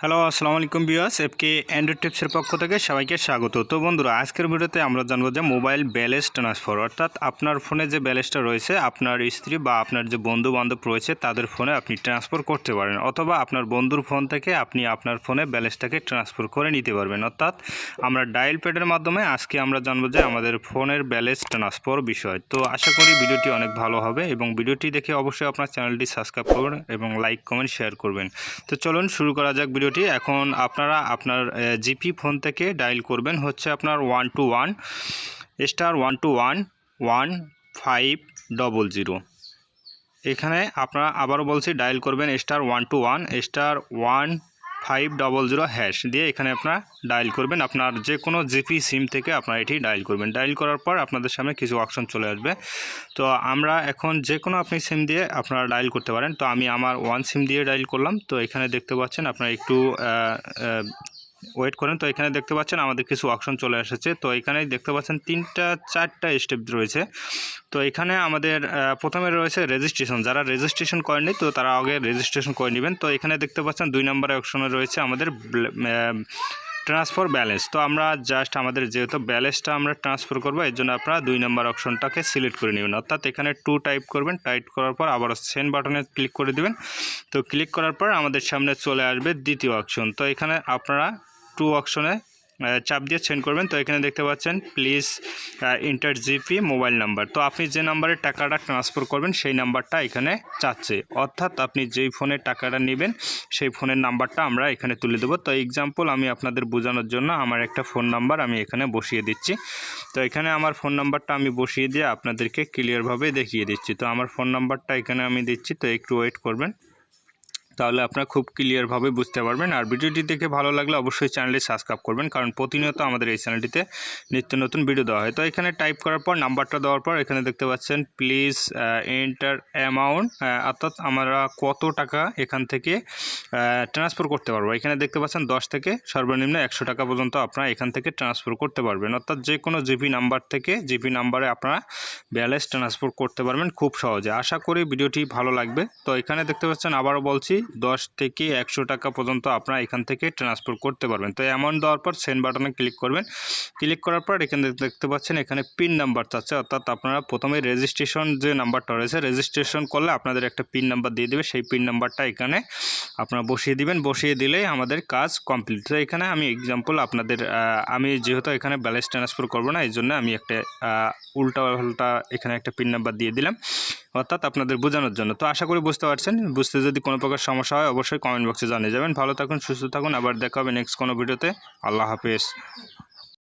Hello আসসালামু আলাইকুম বিয়াস এফকে Android টিপসের পক্ষ থেকে সবাইকে স্বাগত। তো বন্ধুরা, আজকের ভিডিওতে আমরা জানব যে মোবাইল ব্যালেন্স ট্রান্সফার অর্থাৎ আপনার ফোনে যে ব্যালেন্সটা রয়েছে, আপনার স্ত্রী বা আপনার যে বন্ধু বান্ধব রয়েছে, তাদের ফোনে আপনি ট্রান্সফার করতে পারেন, অথবা আপনার বন্ধুর ফোন থেকে আপনি আপনার ফোনে ব্যালেন্সটাকে ট্রান্সফার করে নিতে পারবেন। অর্থাৎ আমরা ডায়াল প্যাডের মাধ্যমে আজকে আমরা জানব যে আমাদের ফোনের ব্যালেন্স ট্রান্সফার বিষয়। তো আশা করি ভিডিওটি অনেক ভালো হবে এবং ভিডিওটি দেখে অবশ্যই আপনার চ্যানেলটি সাবস্ক্রাইব করবেন এবং লাইক কমেন্ট শেয়ার করবেন। তো চলুন শুরু করা যাক ভিডিওটি এখন আপনারা আপনার জিপি ফোন থেকে ডায়াল করবেন। হচ্ছে আপনার one two one, star one two one one five double zero. এখানে আপনারা আবারও বলছি, ডায়াল করবেন star one two one, star one five double zero hash দিয়ে এখানে আপনার ডায়াল করবেন। আপনার যে কোনো জিপি সিম থেকে আপনারা এটি ডায়াল করবেন। ডায়াল করার পর আপনাদের সামনে কিছু অপশন চলে আসবে। তো আমরা এখন যে কোনো আপনি সিম দিয়ে আপনারা ডায়াল করতে পারেন। তো আমি আমার ওয়ান সিম দিয়ে ডায়াল করলাম। তো এখানে দেখতে পাচ্ছেন আপনারা একটু ওয়েট করেন, তো এখানে দেখতে পাচ্ছেন আমাদের কিছু অপশন চলে এসেছে। তো এখানে দেখতে পাচ্ছেন তিনটা, চারটা স্টেপ রয়েছে। তো এখানে আমাদের প্রথমে রয়েছে রেজিস্ট্রেশন যারা রেজিস্ট্রেশন করেনি তো তারা আগে রেজিস্ট্রেশন করে নেবেন। তো এখানে দেখতে পাচ্ছেন দুই নম্বরের অপশনে রয়েছে আমাদের ট্রান্সফার ব্যালেন্স তো আমরা জাস্ট আমাদের যেহেতু ব্যালেন্সটা আমরা ট্রান্সফার করব, এর জন্য আপনারা দুই নম্বর অপশনটাকে সিলেক্ট করে নেবেন। অর্থাৎ এখানে টু টাইপ করবেন টাইপ করার পর আবার সেন্ড বাটনে ক্লিক করে দিবেন। তো ক্লিক করার পর আমাদের সামনে চলে আসবে দ্বিতীয় অপশন তো এখানে আপনারা টু অপশনে চাপ দিয়ে সেন্ড করবেন। তো এখানে দেখতে পাচ্ছেন please enter GP mobile number তো আপনি যে নাম্বারে টাকাটা ট্রান্সফার করবেন, সেই নাম্বারটা এখানে চাচ্ছে। অর্থাৎ আপনি যেই ফোনে টাকাটা নেবেন, সেই ফোনের নাম্বারটা আমরা এখানে তুলে দেবো। তো এক্সাম্পল আমি আপনাদের বোঝানোর জন্য আমার একটা ফোন নাম্বার আমি এখানে বসিয়ে দিচ্ছি। তো এখানে আমার ফোন নাম্বারটা আমি বসিয়ে দিয়ে আপনাদেরকে ক্লিয়ারভাবে দেখিয়ে দিচ্ছি। তো আমার ফোন নাম্বারটা এখানে আমি দিচ্ছি। তো একটু ওয়েট করবেন। তাহলে আপনারা খুব ক্লিয়ারভাবে বুঝতে পারবেন। আর ভিডিওটি দেখে ভালো লাগলে অবশ্যই চ্যানেলটি সাবস্ক্রাইব করবেন, কারণ প্রতিনিয়ত আমাদের এই চ্যানেলটিতে নিত্য নতুন ভিডিও দেওয়া হয়। তো এখানে টাইপ করার পর নাম্বারটা দেওয়ার পর এখানে দেখতে পাচ্ছেন প্লিজ এন্টার অ্যামাউন্ট অর্থাৎ আমরা কত টাকা এখান থেকে ট্রান্সফার করতে পারব। এখানে দেখতে পাচ্ছেন, দশ থেকে সর্বনিম্ন একশো টাকা পর্যন্ত আপনারা এখান থেকে ট্রান্সফার করতে পারবেন। অর্থাৎ যে কোনো জিপি নাম্বার থেকে জিপি নাম্বারে আপনারা ব্যালেন্স ট্রান্সফার করতে পারবেন খুব সহজে। আশা করি ভিডিওটি ভালো লাগবে। তো এখানে দেখতে পাচ্ছেন, আবারও বলছি দশ থেকে একশো টাকা পর্যন্ত আপনারা এখান থেকে ট্রান্সফার করতে পারবেন। তো অ্যামাউন্ট দেওয়ার পর সেন্ড বাটনে ক্লিক করবেন। ক্লিক করার পর এখানে দেখতে পাচ্ছেন এখানে পিন নাম্বার চাচ্ছে অর্থাৎ আপনারা প্রথমে রেজিস্ট্রেশন যে নাম্বারটা রয়েছে রেজিস্ট্রেশন করলে আপনাদের একটা পিন নাম্বার দিয়ে দেবে। সেই পিন নাম্বারটা এখানে আপনারা বসিয়ে দিবেন। বসিয়ে দিলেই আমাদের কাজ কমপ্লিট তো এখানে আমি এক্সাম্পল আপনাদের আমি যেহেতু এখানে ব্যালেন্স ট্রান্সফার করব না এই জন্য আমি একটা আহ, উল্টা এখানে একটা পিন নাম্বার দিয়ে দিলাম। অর্থাৎ আপনাদের বোঝানোর জন্য। তো আশা করি বুঝতে পারছেন। বুঝতে যদি কোনো প্রকার সমস্যা হয়, অবশ্যই কমেন্ট বক্সে জানিয়ে যাবেন। ভালো থাকুন, সুস্থ থাকুন। আবার দেখা হবে নেক্সট কোনো ভিডিওতে আল্লাহ হাফেজ।